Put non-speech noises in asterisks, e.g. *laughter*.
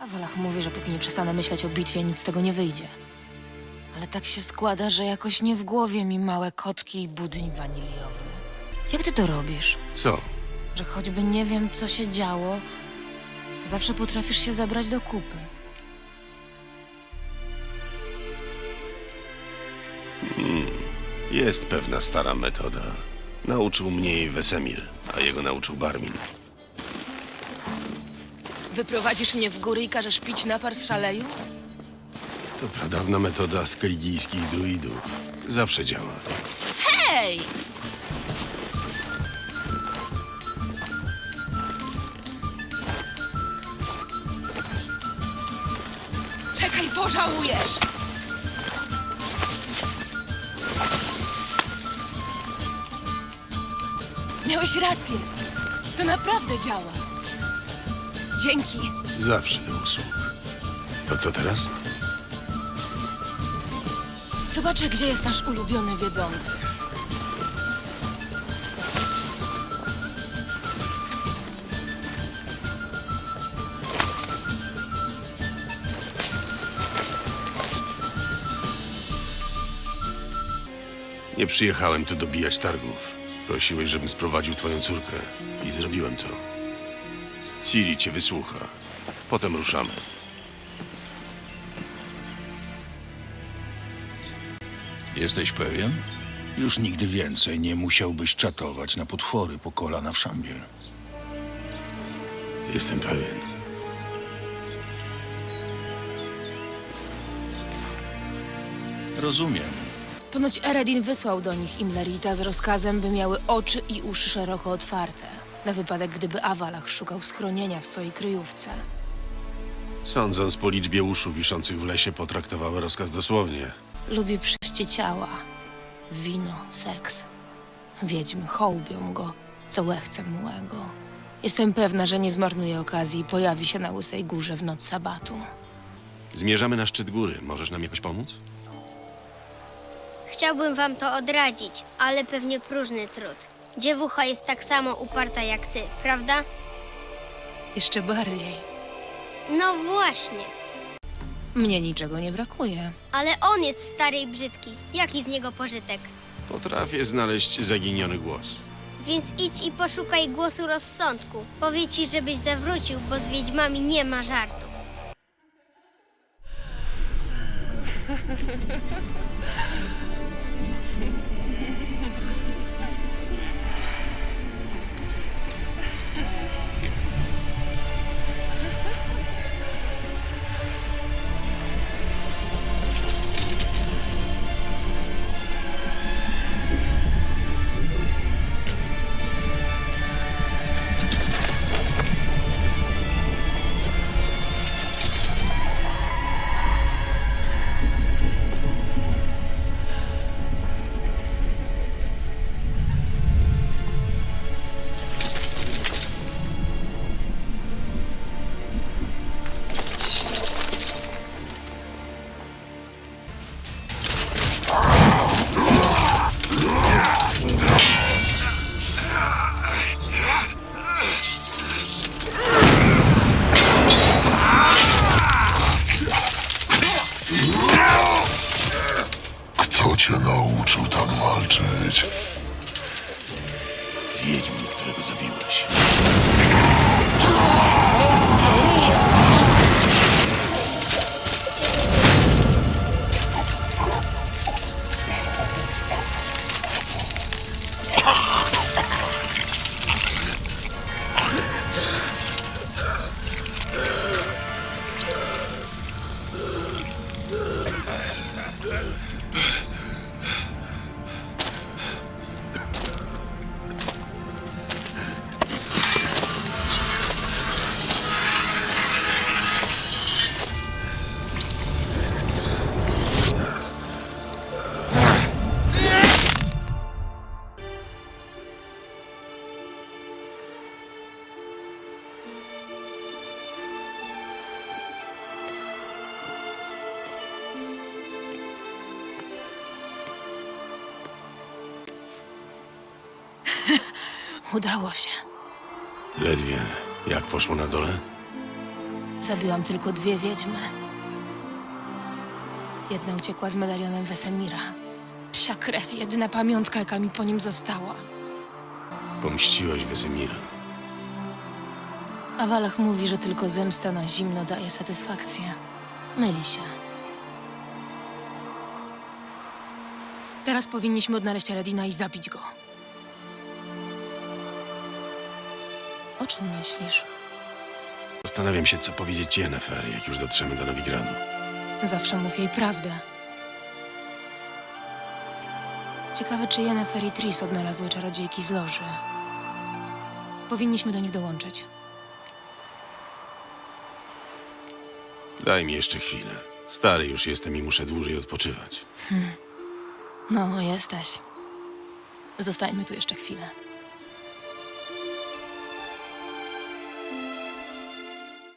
A Walach mówi, że póki nie przestanę myśleć o bitwie, nic z tego nie wyjdzie. Ale tak się składa, że jakoś nie w głowie mi małe kotki i budyń waniliowy. Jak ty to robisz? Co? Że choćby nie wiem, co się działo, zawsze potrafisz się zabrać do kupy. Jest pewna stara metoda. Nauczył mnie jej Wesemir, a jego nauczył Barmin. Wyprowadzisz mnie w góry i każesz pić napar z szaleju? To pradawna metoda skeligijskich druidów. Zawsze działa. Hej! Czekaj, pożałujesz! Miałeś rację. To naprawdę działa. Dzięki. Zawsze do usług. To co teraz? Zobaczę, gdzie jest nasz ulubiony wiedzący. Nie przyjechałem tu dobijać targów. Prosiłeś, żebym sprowadził twoją córkę. I zrobiłem to. Ciri cię wysłucha. Potem ruszamy. Jesteś pewien? Już nigdy więcej nie musiałbyś czatować na potwory po kolana w szambie. Jestem pewien. Rozumiem. Ponoć Eredin wysłał do nich Imlerita z rozkazem, by miały oczy i uszy szeroko otwarte, na wypadek gdyby Awalach szukał schronienia w swojej kryjówce. Sądząc po liczbie uszu wiszących w lesie, potraktowały rozkaz dosłownie. Lubi przyjście ciała, wino, seks. Wiedźmy hołbią go, co łechce mułego. Jestem pewna, że nie zmarnuje okazji i pojawi się na Łysej Górze w noc sabatu. Zmierzamy na szczyt góry. Możesz nam jakoś pomóc? Chciałbym wam to odradzić, ale pewnie próżny trud. Dziewucha jest tak samo uparta jak ty, prawda? Jeszcze bardziej. No właśnie. Mnie niczego nie brakuje. Ale on jest stary i brzydki. Jaki z niego pożytek? Potrafię znaleźć zaginiony głos. Więc idź i poszukaj głosu rozsądku. Powie ci, żebyś zawrócił, bo z wiedźmami nie ma żartów. *laughs* walczyć? Wiedźmin, którego zabiłeś. Udało się. Ledwie. Jak poszło na dole? Zabiłam tylko dwie wiedźmy. Jedna uciekła z medalionem Wesemira. Psia krew, jedyna pamiątka, jaka mi po nim została. Pomściłaś Wesemira. A Walach mówi, że tylko zemsta na zimno daje satysfakcję. Myli się. Teraz powinniśmy odnaleźć Aradina i zabić go. Czym myślisz? Zastanawiam się, co powiedzieć Yennefer, jak już dotrzemy do Nowigradu. Zawsze mów jej prawdę. Ciekawe, czy Yennefer i Tris odnalazły czarodziejki z loży. Powinniśmy do nich dołączyć. Daj mi jeszcze chwilę. Stary już jestem i muszę dłużej odpoczywać. No, jesteś. Zostańmy tu jeszcze chwilę.